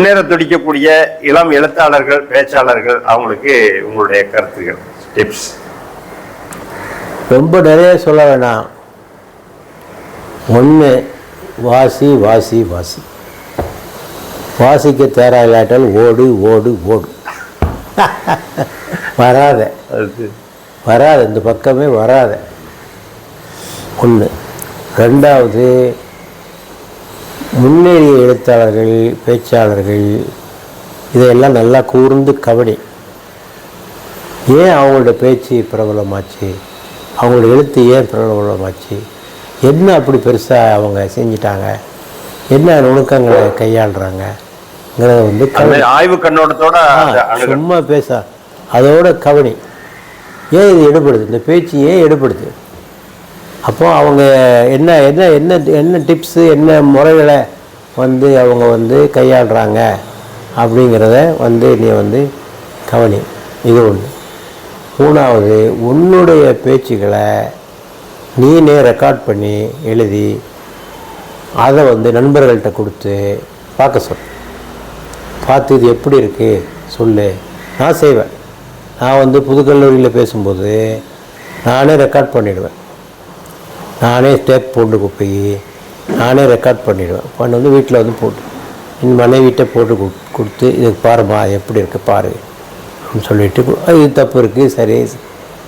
முன்னேற துடிக்கக்கூடிய இளம் எழுத்தாளர்கள் பேச்சாளர்கள் அவங்களுக்கு உங்களுடைய கருத்துகள் டிப்ஸ் ரொம்ப நிறைய சொல்ல வேணாம். ஒன்று வாசி வாசி வாசி. வாசிக்க தேராயில்லாட்டால் ஓடு ஓடு ஓடு. வராத. வராத இந்த பக்கமே வராத. ஒன்று ரெண்டாவது முன்னேறிய எழுத்தாளர்கள் பேச்சாளர்கள் இதையெல்லாம் நல்லா கூர்ந்து கவனி. ஏன் அவங்களோட பேச்சு பிரபலமாச்சு? அவங்களோட எழுத்து ஏன் பிரபலமாச்சு? என்ன அப்படி பெருசாக அவங்க செஞ்சிட்டாங்க? என்ன நுணுக்கங்களை கையாளுறாங்கங்கிறத வந்து ஆய்வு கண்ணோட்டத்தோட. சும்மா பேச. அதோட கவனி. ஏன் இது எடுபடுது? இந்த பேச்சு ஏன் எடுபடுது? அப்போது அவங்க என்ன என்ன என்ன என்ன டிப்ஸு என்ன முறைகளை வந்து அவங்க வந்து கையாளுறாங்க அப்படிங்கிறத வந்து நீ வந்து கவனி. இது ஒன்று மூணாவது உன்னுடைய பேச்சுகளை நீனே ரெக்கார்ட் பண்ணி எழுதி அதை வந்து நண்பர்கள்ட்ட கொடுத்து பார்க்க சொல். பார்த்து இது எப்படி இருக்குது சொல்லு. நான் செய்வேன். நான் வந்து புதுக்கல்லூரியில் பேசும்போது நானே ரெக்கார்ட் பண்ணிடுவேன். நானே டேப் போட்டு போய் நானே ரெக்கார்ட் பண்ணிடுவேன். பண்ணி வந்து வீட்டில் வந்து போட்டு என் மனைவிட்ட போட்டு கொடு- கொடுத்து இது பாருமா எப்படி இருக்குது பாரு அப்படின்னு சொல்லிட்டு இது தப்பு இருக்குது சரி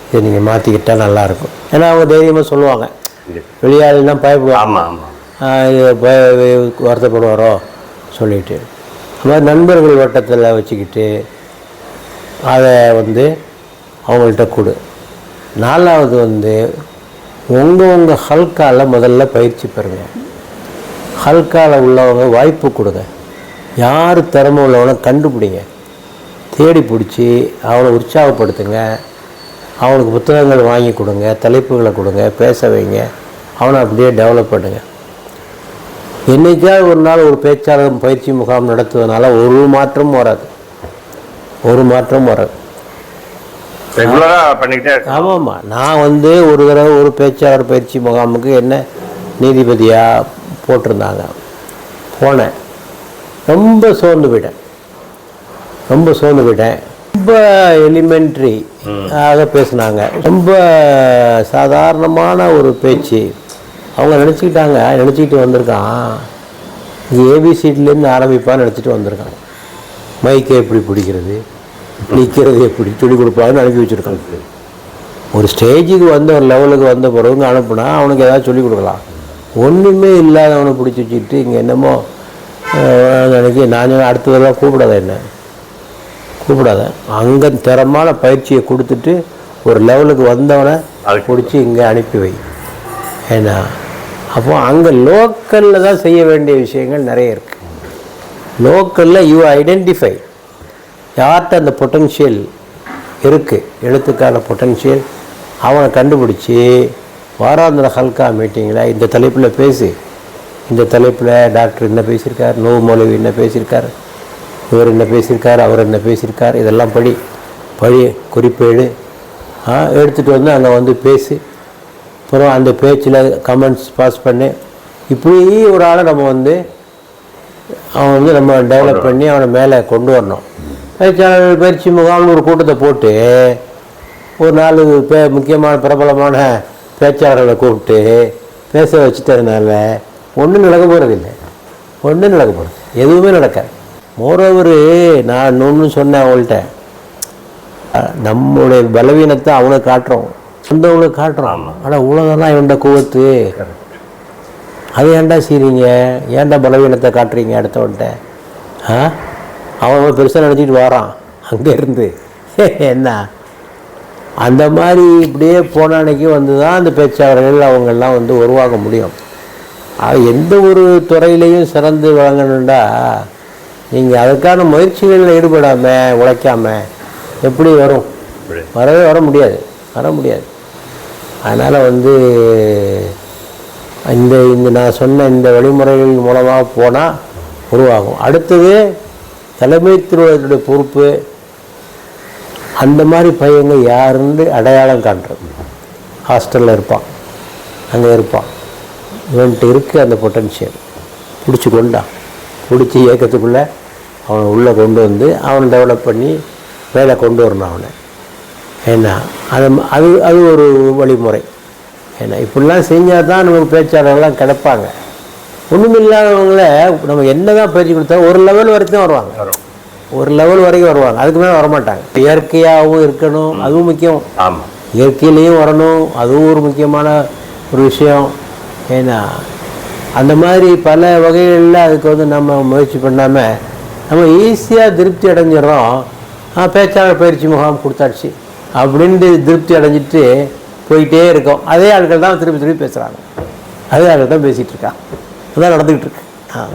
இதை நீங்கள் மாற்றிக்கிட்டால் நல்லாயிருக்கும் ஏன்னா அவங்க தைரியமாக சொல்லுவாங்க. வெளியாளுனா பயப்படுவாங்க. ஆமா ஆமா. ஆஹ் இது ப- வருத்தப்படுவாரோ? சொல்லிட்டு. அது மாதிரி நண்பர்கள் வட்டத்தில் வச்சுக்கிட்டு அதை வந்து அவங்கள்ட்ட கொடு. நாலாவது வந்து உங்கள் உங்கள் ஹல்கால முதல்ல பயிற்சி பெறுங்க. ஹல்காவில் உள்ளவங்க வாய்ப்பு கொடுங்க. யார் திறமை உள்ளவனை கண்டுபிடிங்க. தேடி பிடிச்சி அவனை உற்சாகப்படுத்துங்க. அவனுக்கு புத்தகங்கள் வாங்கி கொடுங்க தலைப்புகளை கொடுங்க பேச வைங்க. அவனை அப்படியே டெவலப் பண்ணுங்க. என்னைக்காவது ஒரு நாள் ஒரு பேச்சாளர் பயிற்சி முகாம் நடத்துவதனால ஒரு மாற்றமும் வராது. ஒரு மாற்றமும் வராது. ரெகுலரா பண்ணிக்கிட்டே. ஆமாம்மா. நான் வந்து ஒரு தடவை ஒரு பேச்சாளர் பயிற்சி முகாமுக்கு என்ன நீதிபதியாக போட்டிருந்தாங்க. போனேன். ரொம்ப சோர்ந்து போயிட்டேன். ரொம்ப சோர்ந்து போயிட்டேன். ரொம்ப எலிமெண்ட்ரி ஆக பேசுனாங்க. ரொம்ப சாதாரணமான ஒரு பேச்சு. அவங்க நினச்சிக்கிட்டாங்க. நினச்சிக்கிட்டு வந்திருக்கான். ஏபிசிட்லேருந்து ஆரம்பிப்பான்னு நினச்சிட்டு வந்திருக்காங்க மைக்கை எப்படி பிடிக்கிறது? நிற்கிறது எப்படி? சொல்லி கொடுப்பாங்கன்னு அனுப்பி வச்சுருக்காங்க. ஒரு ஸ்டேஜுக்கு வந்த ஒரு லெவலுக்கு வந்த பிறகு அனுப்புனா அவனுக்கு ஏதாவது சொல்லிக் கொடுக்கலாம். ஒன்றுமே இல்லாதவனை பிடிச்சி வச்சுக்கிட்டு இங்கே என்னமோ நினைக்க நான் சொன்னேன், அடுத்த தடவை கூப்பிடாத என்ன? கூப்பிடாத. அங்கே திறமான பயிற்சியை கொடுத்துட்டு ஒரு லெவலுக்கு வந்தவனை அதுக்கு பிடிச்சி இங்கே அனுப்பி வை. ஏன்னா அப்போ அங்கே லோக்கலில் தான் செய்ய வேண்டிய விஷயங்கள் நிறைய இருக்குது லோக்கலில் யூ ஐடென்டிஃபை யார்கிட்ட அந்த பொட்டன்ஷியல் இருக்குது எழுத்துக்கான பொட்டன்ஷியல் அவனை கண்டுபிடிச்சி வாராந்திர ஹல்கா மீட்டிங்கில் இந்த தலைப்பில் பேசு. இந்த தலைப்பில் டாக்டர் என்ன பேசியிருக்கார்? நோவு மௌலவி என்ன பேசியிருக்கார்? இவர் என்ன பேசியிருக்கார்? அவர் என்ன பேசியிருக்கார்? இதெல்லாம் படி படி குறிப்பேடு எடுத்துகிட்டு வந்து அங்கே வந்து பேசு. அப்புறம் அந்த பேச்சில் கமெண்ட்ஸ் பாஸ் பண்ணி. இப்படி ஒரு ஆளை நம்ம வந்து அவன் வந்து நம்ம டெவலப் பண்ணி அவனை மேலே கொண்டு வரணும். பேச்சாளர் பயிற்சி முகாம்னு ஒரு கூட்டத்தை போட்டு ஒரு நாலு பே முக்கியமான பிரபலமான பேச்சாளர்களை கூப்பிட்டு பேச வச்சுட்டதுனால ஒன்றும் நடக்க இல்லை. ஒன்றும் நடக்க போகிறது எதுவுமே நடக்காது மோரோவர் நான் ஒன்று சொன்னேன் அவங்கள்ட்ட. நம்மளுடைய பலவீனத்தை அவனை காட்டுறோம். சொந்தவங்களுக்கு காட்டுறான். ஆனால் உலகம்லாம் இவன்ட கூவத்து அது ஏன்டா செய்கிறீங்க ஏன்டா பலவீனத்தை காட்டுறீங்க அடுத்தவன்ட்ட? ஆ? அவன் பெருசாக நினச்சிட்டு வரான். அங்கே இருந்து. என்ன? அந்த மாதிரி இப்படியே போன அன்னைக்கு வந்து தான் அந்த பேச்சாளர்கள் அவங்கெல்லாம் வந்து உருவாக்க முடியும். அது எந்த ஒரு துறையிலையும் சிறந்து விளங்கணுண்டா நீங்கள் அதுக்கான முயற்சிகளில் ஈடுபடாமல் உழைக்காமல் எப்படி வரும்? வரவே வர முடியாது. வர முடியாது. அதனால் வந்து இந்த இந்த நான் சொன்ன இந்த வழிமுறைகள் மூலமாக போனால் உருவாகும். அடுத்தது தலைமைத்துவத்தினுடைய பொறுப்பு அந்த மாதிரி பையங்க யாருன்னு அடையாளம் காட்டுறது ஹாஸ்டலில் இருப்பான். அங்கே இருப்பான். இவன்ட்டு இருக்குது அந்த பொட்டன்ஷியல் பிடிச்சி கொண்டான் பிடிச்சி இயக்கத்துக்குள்ளே அவனை உள்ளே கொண்டு வந்து அவனை டெவலப் பண்ணி மேலே கொண்டு வரணும் அவனை. ஏன்னா அது அது அது ஒரு வழிமுறை. ஏன்னா இப்படிலாம் செஞ்சால் தான் நமக்கு பேச்சாளர்கள்லாம் கிடப்பாங்க. ஒன்றுமில்லாதவங்கள நம்ம என்ன தான் பேச்சு கொடுத்தா ஒரு லெவல் வரைக்கும் தான் வருவாங்க. வரும். ஒரு லெவல் வரைக்கும் வருவாங்க. அதுக்கு மேலே வரமாட்டாங்க. இயற்கையாகவும் இருக்கணும். அதுவும் முக்கியம். ஆமாம் இயற்கையிலையும் வரணும். அதுவும் ஒரு முக்கியமான ஒரு விஷயம். ஏன்னா அந்த மாதிரி பல வகைகளில் அதுக்கு வந்து நம்ம முயற்சி பண்ணாமல் நம்ம ஈஸியாக திருப்தி அடைஞ்சிடறோம். பேச்சாளர் பயிற்சி முகாம் கொடுத்தாச்சு. அப்படின்ட்டு திருப்தி அடைஞ்சிட்டு போயிட்டே இருக்கோம். அதே ஆட்கள் தான் திருப்பி திருப்பி பேசுகிறாங்க அதே ஆட்கள் தான் பேசிகிட்டு இருக்காங்க. அதான் நடந்துக்கிட்டு இருக்கு. ஆ.